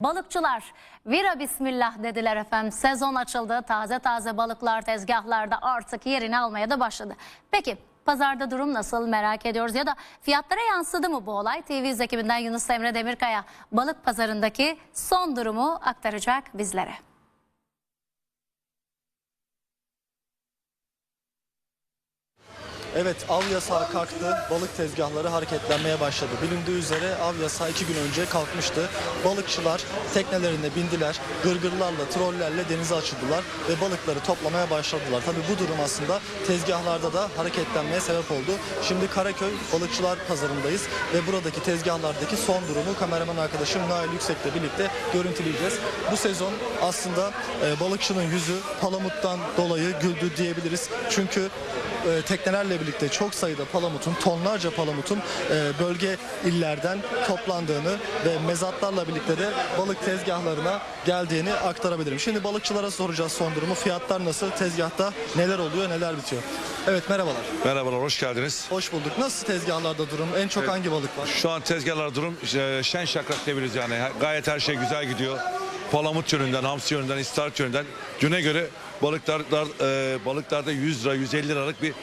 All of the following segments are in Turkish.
Balıkçılar vira bismillah dediler efendim. Sezon açıldı. Taze taze balıklar tezgahlarda artık yerini almaya da başladı. Peki pazarda durum nasıl merak ediyoruz ya da fiyatlara yansıdı mı bu olay? TV ekibinden Yunus Emre Demirkaya balık pazarındaki son durumu aktaracak bizlere. Evet av yasağı kalktı. Balık tezgahları hareketlenmeye başladı. Bilindiği üzere av yasağı iki gün önce kalkmıştı. Balıkçılar teknelerine bindiler. Gırgırlarla, trollerle denize açıldılar ve balıkları toplamaya başladılar. Tabii bu durum aslında tezgahlarda da hareketlenmeye sebep oldu. Şimdi Karaköy Balıkçılar Pazarındayız ve buradaki tezgahlardaki son durumu kameraman arkadaşım Nail Yüksek'le birlikte görüntüleyeceğiz. Bu sezon aslında e, balıkçının yüzü palamuttan dolayı güldü diyebiliriz. Çünkü e, birlikte çok sayıda palamutun, tonlarca palamutun e, bölge illerden toplandığını ve mezatlarla birlikte de balık tezgahlarına geldiğini aktarabilirim. Şimdi balıkçılara soracağız son durumu. Fiyatlar nasıl? Tezgahta neler oluyor, neler bitiyor? Evet merhabalar. Merhabalar, hoş geldiniz. Hoş bulduk. Nasıl tezgahlarda durum? En çok hangi balık var? Şu an tezgahlar durum şen şakrak diyebiliriz yani. Gayet her şey güzel gidiyor. Palamut yönünden, hamsi yönünden, istavrit yönünden. Düne göre balıklar, e, balıklarda 100 lira, 150 liralık bir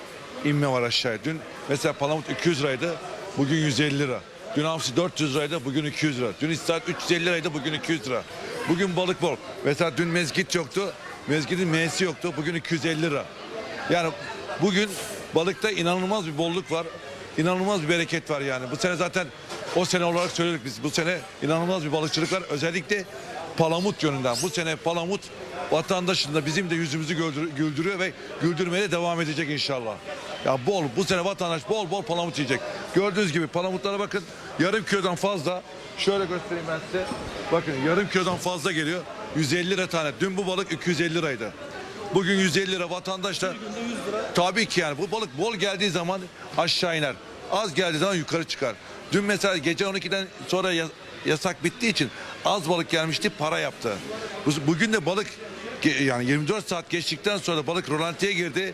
inme var aşağıya. Dün mesela palamut 200 liraydı, bugün 150 lira. Dün hamsi 400 liraydı, bugün 200 lira. Dün istavrit 350 liraydı, bugün 200 lira. Bugün balık bol. Mesela dün mezgit yoktu, mezgitin M'si yoktu, bugün 250 lira. Yani bugün balıkta inanılmaz bir bolluk var. İnanılmaz bir bereket var yani. Bu sene zaten o sene olarak söyledik biz. Bu sene inanılmaz bir balıkçılık var. Özellikle palamut yönünden. Bu sene palamut vatandaşın da bizim de yüzümüzü güldür- güldürüyor ve güldürmeye de devam edecek inşallah. Ya bol bu sene vatandaş bol bol palamut yiyecek. Gördüğünüz gibi palamutlara bakın yarım kilodan fazla. Şöyle göstereyim ben size. Bakın yarım kilodan fazla geliyor. 150 lira tane. Dün bu balık 250 liraydı. Bugün 150 lira vatandaş da tabii ki yani bu balık bol geldiği zaman aşağı iner. Az geldiği zaman yukarı çıkar. Dün mesela gece 12'den sonra ya- yasak bittiği için az balık gelmişti para yaptı. Bu- Bugün de balık yani 24 saat geçtikten sonra balık rolantiye girdi.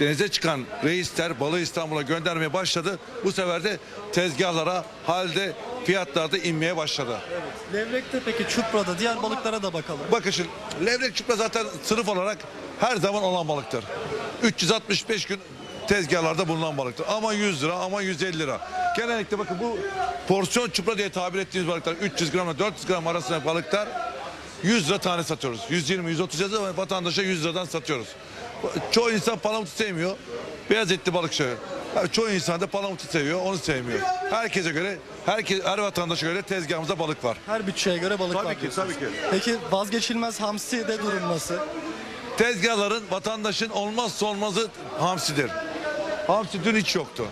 Denize çıkan reisler balığı İstanbul'a göndermeye başladı. Bu sefer de tezgahlara halde fiyatlarda inmeye başladı. Levrekte peki çuprada diğer balıklara da bakalım. Bakın şimdi levrek çupra zaten sınıf olarak her zaman olan balıktır. 365 gün tezgahlarda bulunan balıktır. Ama 100 lira ama 150 lira. Genellikle bakın bu porsiyon çupra diye tabir ettiğimiz balıklar 300 gram ile 400 gram arasında balıklar 100 lira tane satıyoruz. 120-130 yazı ama vatandaşa 100 liradan satıyoruz. Çoğu insan palamutu sevmiyor. Beyaz etli balık şöyle. Yani çoğu insan da palamutu seviyor, onu sevmiyor. Herkese göre, herkes, her vatandaşa göre tezgahımızda balık var. Her bütçeye göre balık Tabii var ki, diyorsunuz. tabii ki. Peki vazgeçilmez hamsi de durum nasıl? Tezgahların vatandaşın olmazsa olmazı hamsidir. Hamsi dün hiç yoktu.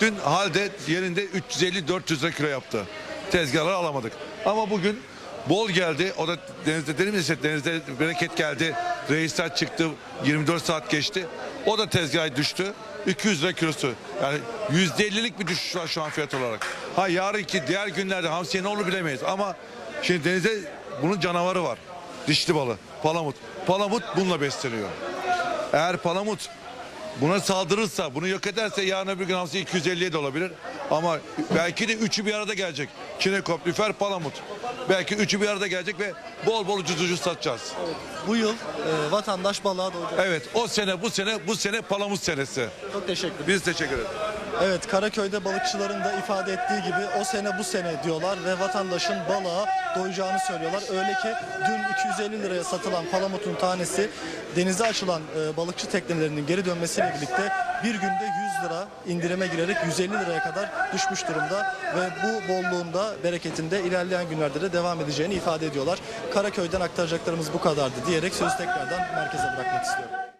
Dün halde yerinde 350-400 lira kilo yaptı. Tezgahları alamadık. Ama bugün bol geldi. O da denizde dedim size, denizde bereket geldi. Reisler çıktı. 24 saat geçti. O da tezgaha düştü. 200 lira kilosu. Yani %50'lik bir düşüş var şu an fiyat olarak. Ha yarınki diğer günlerde hamsiye ne olur bilemeyiz. Ama şimdi denize bunun canavarı var. Dişli balı, palamut. Palamut bununla besleniyor. Eğer palamut buna saldırırsa, bunu yok ederse yarın öbür gün hamsi 250'ye de olabilir. Ama belki de üçü bir arada gelecek. Çinekop, lüfer, palamut. Belki üçü bir arada gelecek ve bol bol ucuz ucuz satacağız. Bu yıl e, vatandaş balığa doyacak. Evet o sene bu sene bu sene palamut senesi. Çok teşekkür ederim. Biz teşekkür ederiz. Evet Karaköy'de balıkçıların da ifade ettiği gibi o sene bu sene diyorlar ve vatandaşın balığa doyacağını söylüyorlar. Öyle ki dün 250 liraya satılan palamutun tanesi denize açılan e, balıkçı teknelerinin geri dönmesiyle birlikte bir günde 100 lira indirime girerek 150 liraya kadar düşmüş durumda ve bu bolluğunda bereketinde ilerleyen günlerde de devam edeceğini ifade ediyorlar. Karaköy'den aktaracaklarımız bu kadardı diyerek sözü tekrardan merkeze bırakmak istiyorum.